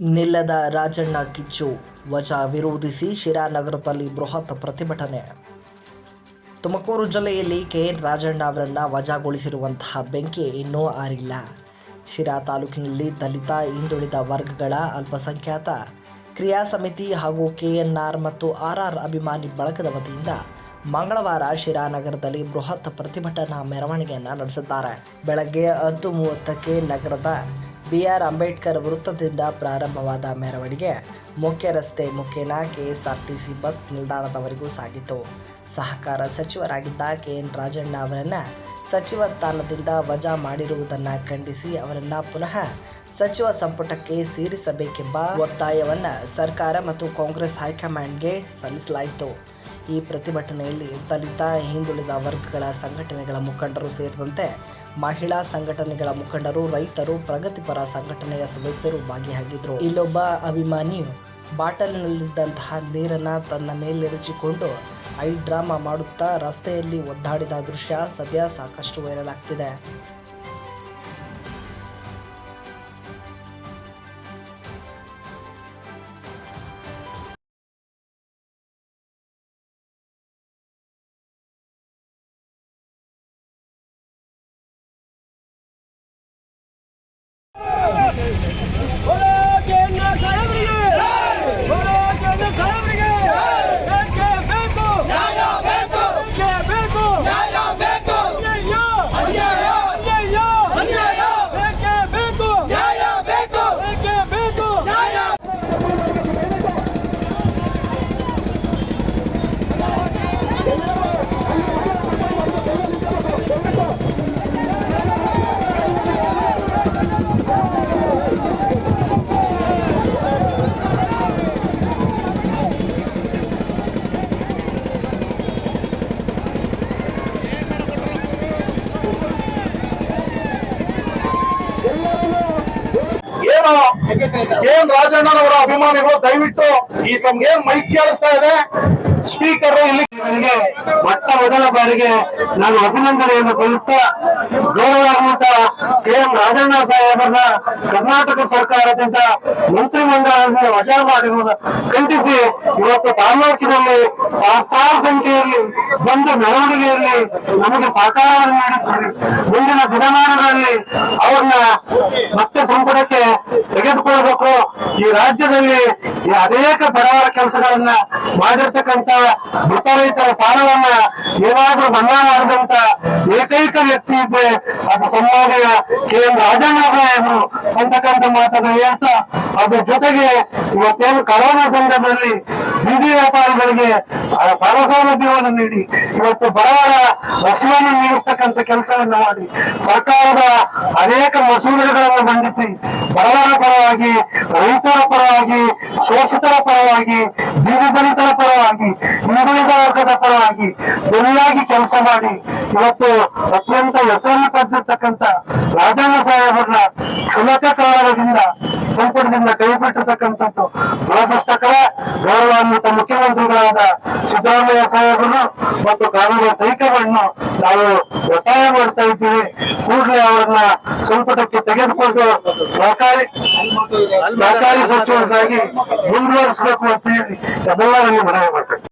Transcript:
ನಿಲ್ಲದ ರಾಜಣ್ಣ ಕಿಚ್ಚು ವಜಾ ವಿರೋಧಿಸಿ ಶಿರಾನಗರದಲ್ಲಿ ಬೃಹತ್ ಪ್ರತಿಭಟನೆ. ತುಮಕೂರು ಜಿಲ್ಲೆಯಲ್ಲಿ ಕೆಎನ್ ರಾಜಣ್ಣ ಅವರನ್ನು ವಜಾಗೊಳಿಸಿರುವಂತಹ ಬೆಂಕಿ ಇನ್ನೂ ಆರಿಲ್ಲ. ಶಿರಾ ತಾಲೂಕಿನಲ್ಲಿ ದಲಿತ, ಹಿಂದುಳಿದ ವರ್ಗಗಳ ಅಲ್ಪಸಂಖ್ಯಾತ ಕ್ರಿಯಾ ಸಮಿತಿ ಹಾಗೂ ಕೆಎನ್ಆರ್ ಮತ್ತು ಆರ್ಆರ್ ಅಭಿಮಾನಿ ಬಳಗದ ವತಿಯಿಂದ ಮಂಗಳವಾರ ಶಿರಾನಗರದಲ್ಲಿ ಬೃಹತ್ ಪ್ರತಿಭಟನಾ ಮೆರವಣಿಗೆಯನ್ನು ನಡೆಸಿದ್ದಾರೆ. ಬೆಳಗ್ಗೆ ಹತ್ತು ಮೂವತ್ತಕ್ಕೆ ನಗರದ ಬಿಆರ್ ಅಂಬೇಡ್ಕರ್ ವೃತ್ತದಿಂದ ಪ್ರಾರಂಭವಾದ ಮೆರವಣಿಗೆ ಮುಖ್ಯ ರಸ್ತೆ ಮುಖೇನ ಕೆಎಸ್ಆರ್ಟಿಸಿ ಬಸ್ ನಿಲ್ದಾಣದವರೆಗೂ ಸಾಗಿತು. ಸಹಕಾರ ಸಚಿವರಾಗಿದ್ದ ಕೆಎನ್ ರಾಜಣ್ಣ ಅವರನ್ನು ಸಚಿವ ಸ್ಥಾನದಿಂದ ವಜಾ ಮಾಡಿರುವುದನ್ನು ಖಂಡಿಸಿ ಅವರನ್ನು ಪುನಃ ಸಚಿವ ಸಂಪುಟಕ್ಕೆ ಸೇರಿಸಬೇಕೆಂಬ ಒತ್ತಾಯವನ್ನು ಸರ್ಕಾರ ಮತ್ತು ಕಾಂಗ್ರೆಸ್ ಹೈಕಮಾಂಡ್ಗೆ ಸಲ್ಲಿಸಲಾಯಿತು. ಈ ಪ್ರತಿಭಟನೆಯಲ್ಲಿ ದಲಿತ, ಹಿಂದುಳಿದ ವರ್ಗಗಳ ಸಂಘಟನೆಗಳ ಮುಖಂಡರು ಸೇರಿದಂತೆ ಮಹಿಳಾ ಸಂಘಟನೆಗಳ ಮುಖಂಡರು, ರೈತರು, ಪ್ರಗತಿಪರ ಸಂಘಟನೆಯ ಸದಸ್ಯರು ಭಾಗಿಯಾಗಿದ್ದರು. ಇಲ್ಲೊಬ್ಬ ಅಭಿಮಾನಿಯು ಬಾಟಲ್ನಲ್ಲಿದ್ದಂತಹ ನೀರನ್ನು ತನ್ನ ಮೇಲೆರಚಿಕೊಂಡು ಐ ಡ್ರಾಮಾ ಮಾಡುತ್ತಾ ರಸ್ತೆಯಲ್ಲಿ ಒದ್ದಾಡಿದ ದೃಶ್ಯ ಸದ್ಯ ಸಾಕಷ್ಟು ವೈರಲ್ ಆಗ್ತಿದೆ. ಏನು ಎನ್ ರಾಜಣ್ಣನವರ ಅಭಿಮಾನಿಗಳು ದಯವಿಟ್ಟು ಈ ತಮ್ಗೇನ್ ಮೈಕ್ ಕೇಳಿಸ್ತಾ ಇದೆ. ಸ್ಪೀಕರ್ ಇಲ್ಲಿ ನನಗೆ ಮೊಟ್ಟ ಮೊದಲ ಬಾರಿಗೆ ನಾನು ಅಭಿನಂದನೆಯನ್ನು ಸಲ್ಲಿಸ್ತಾ ಗೌರವಾನ್ವಿತ ಕೆ ಎಂ ರಾಜಣ್ಣ ಸಾಹೇಬರನ್ನ ಕರ್ನಾಟಕ ಸರ್ಕಾರದಿಂದ ಮಂತ್ರಿಮಂಡಲದಿಂದ ವಜಾ ಮಾಡಿರುವುದು ಖಂಡಿಸಿ ಇವತ್ತು ತಾಲೂಕಿನಲ್ಲಿ ಸಹಸ್ರಾರು ಸಂಖ್ಯೆಯಲ್ಲಿ ಬಂದು ಮೆರವಣಿಗೆಯಲ್ಲಿ ನಮಗೆ ಸಹಕಾರವನ್ನು ನೀಡುತ್ತಾರೆ ಮುಂದಿನ ದಿನಮಾನಗಳಲ್ಲಿ ಅವ್ರನ್ನ ಮತ್ತೆ ಸಂಪುಟಕ್ಕೆ ತೆಗೆದುಕೊಳ್ಬೇಕು. ಈ ರಾಜ್ಯದಲ್ಲಿ ಈ ಅನೇಕ ಬಡವರ ಕೆಲಸಗಳನ್ನ ಮಾಡಿರ್ತಕ್ಕಂತ ಮೃತ ರೈತರ ಸಾಲವನ್ನ ಏನಾದ್ರೂ ಮನ್ನಾ ಮಾಡಿದಂತ ಏಕೈಕ ವ್ಯಕ್ತಿ ಇದ್ರೆ ಅದು ಸಂಭಾವ್ಯ ಕೆ ಎಂ ರಾಜಣ್ಣ ಸಾಹೇಬರು ಅಂತಕ್ಕಂಥ ಮಾತನ್ನ ಹೇಳ್ತಾ, ಅದ್ರ ಜೊತೆಗೆ ಇವತ್ತೇನು ಕರೋನಾ ಸಂದರ್ಭದಲ್ಲಿ ಬೀದಿ ವ್ಯಾಪಾರಿಗಳಿಗೆ ಸಾಲ ಸೌಲಭ್ಯವನ್ನು ನೀಡಿ, ಇವತ್ತು ಬಡವರ ಹಸುವನ್ನು ನೀಡಿರ್ತಕ್ಕಂಥ ಕೆಲಸವನ್ನು ಮಾಡಿ, ಸರ್ಕಾರದ ಅನೇಕ ಮಸೂದೆಗಳನ್ನು ಮಂಡಿಸಿ ಬಡವರ ಪರವಾಗಿ, ರೈತರ ಪರವಾಗಿ, ಶೋಷಿತರ ಪರವಾಗಿ, ದೀನದಲಿತರ ಪರವಾಗಿ, ಹಿಂದುಳಿದ ವರ್ಗದ ಪರವಾಗಿ ಧ್ವನಿಯಾಗಿ ಕೆಲಸ ಮಾಡಿ, ಇವತ್ತು ಅತ್ಯಂತ ಹೆಸರನ್ನು ಪಡೆದಿರ್ತಕ್ಕಂಥ ರಾಜಣ್ಣ ಸಾಹೇಬರನ್ನ ಕ್ಷುಲಕ ಕಾರಣದಿಂದ ಸಂಪುಟದಿಂದ ಕೈಬಿಟ್ಟಿರ್ತಕ್ಕಂಥದ್ದು ದುರದೃಷ್ಟಕರ ಗೌರವಾನ್ವಿತ ಮುಖ್ಯಮಂತ್ರಿಗಳಾದ ಸಿದ್ದರಾಮಯ್ಯ ಸಾಹೇಬರು ಮತ್ತು ಕಾಂಗ್ರೆಸ್ ಹೈಕಮಾಂಡ್ನು ನಾವು ಒತ್ತಾಯ ಮಾಡ್ತಾ ಇದ್ದೀವಿ. ಕೂಡಲೇ ಅವರನ್ನ ಸಂಪುಟಕ್ಕೆ ತೆಗೆದುಕೊಂಡು ಸಹಕಾರಿ ಸಹಕಾರಿ ಸಚಿವರಾಗಿ ಮುಂದುವರಿಸಬೇಕು ಅಂತ ಹೇಳಿ ಎಲ್ಲರಲ್ಲಿ ಮನವಿ ಮಾಡ್ತಾರೆ